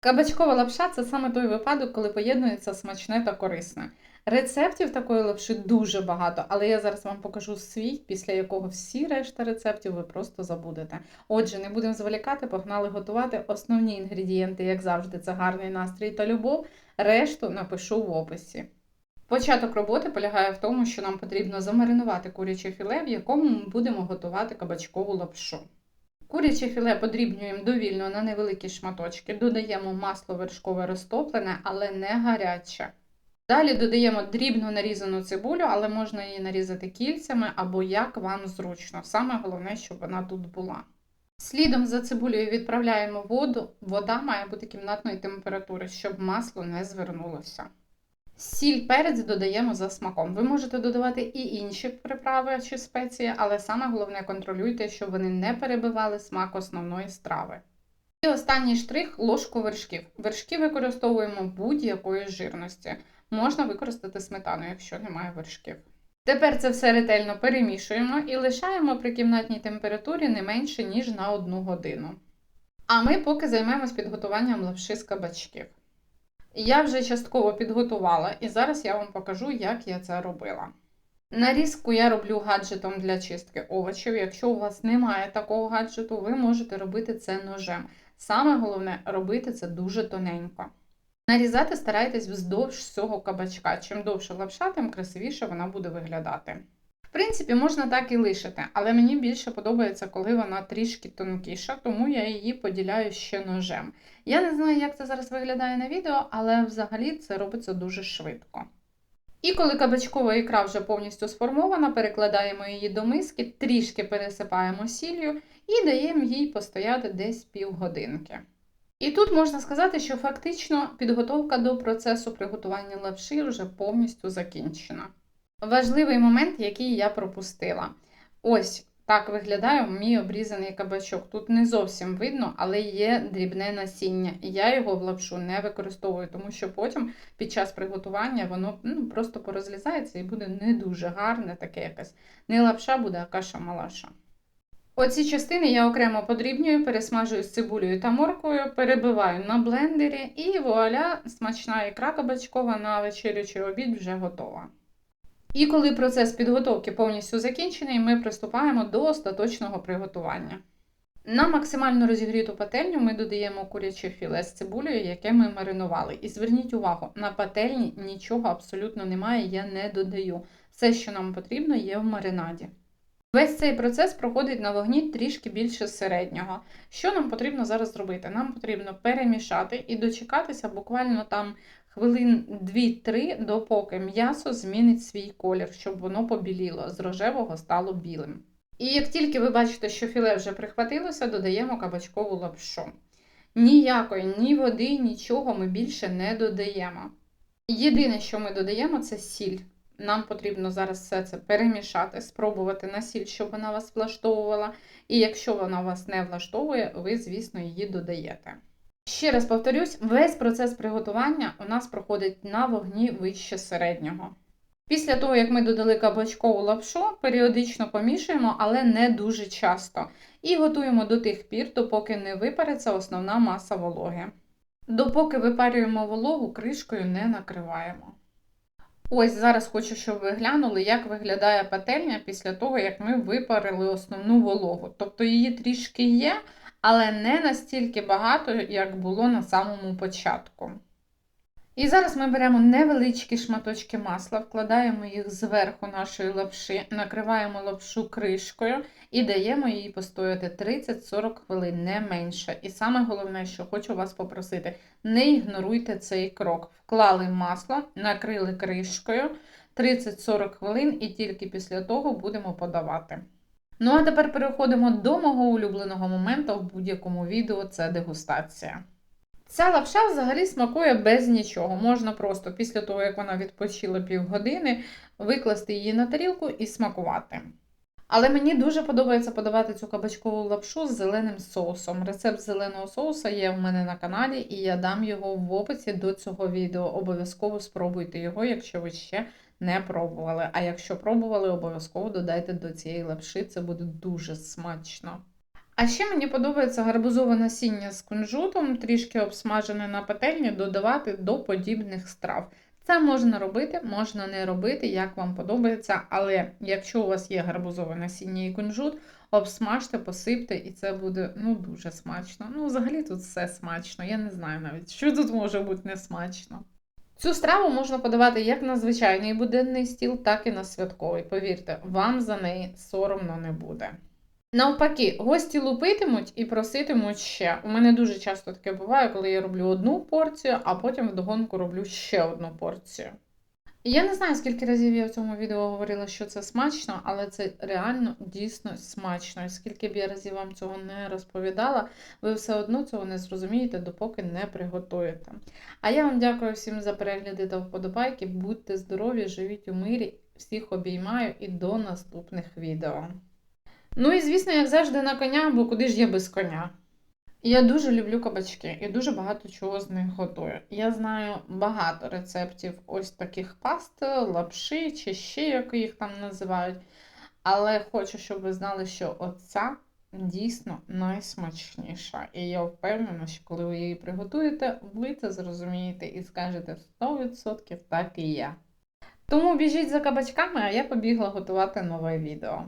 Кабачкова лапша це саме той випадок, коли поєднується смачне та корисне. Рецептів такої лапши дуже багато, але я зараз вам покажу свій, після якого всі решта рецептів ви просто забудете. Отже, не будемо зволікати, погнали готувати. Основні інгредієнти, як завжди, це гарний настрій та любов. Решту напишу в описі. Початок роботи полягає в тому, що нам потрібно замаринувати куряче філе, в якому ми будемо готувати кабачкову лапшу. Куряче філе подрібнюємо довільно на невеликі шматочки, додаємо масло вершкове розтоплене, але не гаряче. Далі додаємо дрібно нарізану цибулю, але можна її нарізати кільцями або як вам зручно. Саме головне, щоб вона тут була. Слідом за цибулею відправляємо воду. Вода має бути кімнатної температури, щоб масло не звернулося. Сіль перець додаємо за смаком. Ви можете додавати і інші приправи чи спеції, але саме головне контролюйте, щоб вони не перебивали смак основної страви. І останній штрих ложку вершків. Вершки використовуємо будь-якої жирності. Можна використати сметану, якщо немає вершків. Тепер це все ретельно перемішуємо і лишаємо при кімнатній температурі не менше, ніж на 1 годину. А ми поки займемось підготуванням лапши з кабачків. Я вже частково підготувала, і зараз я вам покажу, як я це робила. Нарізку я роблю гаджетом для чистки овочів. Якщо у вас немає такого гаджету, ви можете робити це ножем. Саме головне робити це дуже тоненько. Нарізати старайтесь вздовж всього кабачка. Чим довше лапша, тим красивіше вона буде виглядати. В принципі, можна так і лишити, але мені більше подобається, коли вона трішки тонкіша, тому я її поділяю ще ножем. Я не знаю, як це зараз виглядає на відео, але взагалі це робиться дуже швидко. І коли кабачкова ікра вже повністю сформована, перекладаємо її до миски, трішки пересипаємо сіллю і даємо їй постояти десь півгодинки. І тут можна сказати, що фактично підготовка до процесу приготування лапши вже повністю закінчена. Важливий момент, який я пропустила. Ось так виглядає мій обрізаний кабачок. Тут не зовсім видно, але є дрібне насіння. Я його в лапшу не використовую, тому що потім під час приготування воно ну, просто порозлізається і буде не дуже гарне, таке якесь. Не лапша буде, а каша-малаша. Оці частини я окремо подрібнюю, пересмажую з цибулею та морквою, перебиваю на блендері і вуаля, смачна ікра кабачкова на вечерю чи обід вже готова. І коли процес підготовки повністю закінчений, ми приступаємо до остаточного приготування. На максимально розігріту пательню ми додаємо куряче філе з цибулею, яке ми маринували. І зверніть увагу, на пательні нічого абсолютно немає, я не додаю. Все, що нам потрібно, є в маринаді. Весь цей процес проходить на вогні трішки більше середнього. Що нам потрібно зараз зробити? Нам потрібно перемішати і дочекатися буквально там хвилин 2-3, допоки м'ясо змінить свій колір, щоб воно побіліло, з рожевого стало білим. І як тільки ви бачите, що філе вже прихватилося, додаємо кабачкову лапшу. Ніякої ні води, нічого ми більше не додаємо. Єдине, що ми додаємо, це сіль. Нам потрібно зараз все це перемішати, спробувати на сіль, щоб вона вас влаштовувала. І якщо вона вас не влаштовує, ви, звісно, її додаєте. Ще раз повторюсь, весь процес приготування у нас проходить на вогні вище середнього. Після того, як ми додали кабачкову лапшу, періодично помішуємо, але не дуже часто. І готуємо до тих пір, допоки не випариться основна маса вологи. Допоки випарюємо вологу, кришкою не накриваємо. Ось зараз хочу, щоб ви глянули, як виглядає пательня після того, як ми випарили основну вологу. Тобто її трішки є, але не настільки багато, як було на самому початку. І зараз ми беремо невеличкі шматочки масла, вкладаємо їх зверху нашої лапши, накриваємо лапшу кришкою і даємо їй постояти 30-40 хвилин, не менше. І саме головне, що хочу вас попросити, не ігноруйте цей крок. Вклали масло, накрили кришкою 30-40 хвилин і тільки після того будемо подавати. Ну а тепер переходимо до мого улюбленого моменту в будь-якому відео це дегустація. Ця лапша взагалі смакує без нічого. Можна просто після того, як вона відпочила півгодини, викласти її на тарілку і смакувати. Але мені дуже подобається подавати цю кабачкову лапшу з зеленим соусом. Рецепт зеленого соуса є в мене на каналі, і я дам його в описі до цього відео. Обов'язково спробуйте його, якщо ви ще не пробували. А якщо пробували, обов'язково додайте до цієї лапши, це буде дуже смачно. А ще мені подобається гарбузове насіння з кунжутом, трішки обсмажене на пательні, додавати до подібних страв. Це можна робити, можна не робити, як вам подобається, але якщо у вас є гарбузове насіння і кунжут, обсмажте, посипте, і це буде ну дуже смачно. Ну, взагалі тут все смачно. Я не знаю навіть, що тут може бути не смачно. Цю страву можна подавати як на звичайний буденний стіл, так і на святковий. Повірте, вам за неї соромно не буде. Навпаки, гості лупитимуть і проситимуть ще. У мене дуже часто таке буває, коли я роблю одну порцію, а потім вдогонку роблю ще одну порцію. Я не знаю, скільки разів я в цьому відео говорила, що це смачно, але це реально дійсно смачно. І скільки б я разів вам цього не розповідала, ви все одно цього не зрозумієте, допоки не приготуєте. А я вам дякую всім за перегляди та вподобайки. Будьте здорові, живіть у мирі. Всіх обіймаю і до наступних відео. Ну і звісно, як завжди, на коня, бо куди ж я без коня. Я дуже люблю кабачки і дуже багато чого з них готую. Я знаю багато рецептів ось таких паст, лапши чи ще як їх там називають. Але хочу, щоб ви знали, що оця дійсно найсмачніша. І я впевнена, що коли ви її приготуєте, ви це зрозумієте і скажете 100% так і є. Тому біжіть за кабачками, а я побігла готувати нове відео.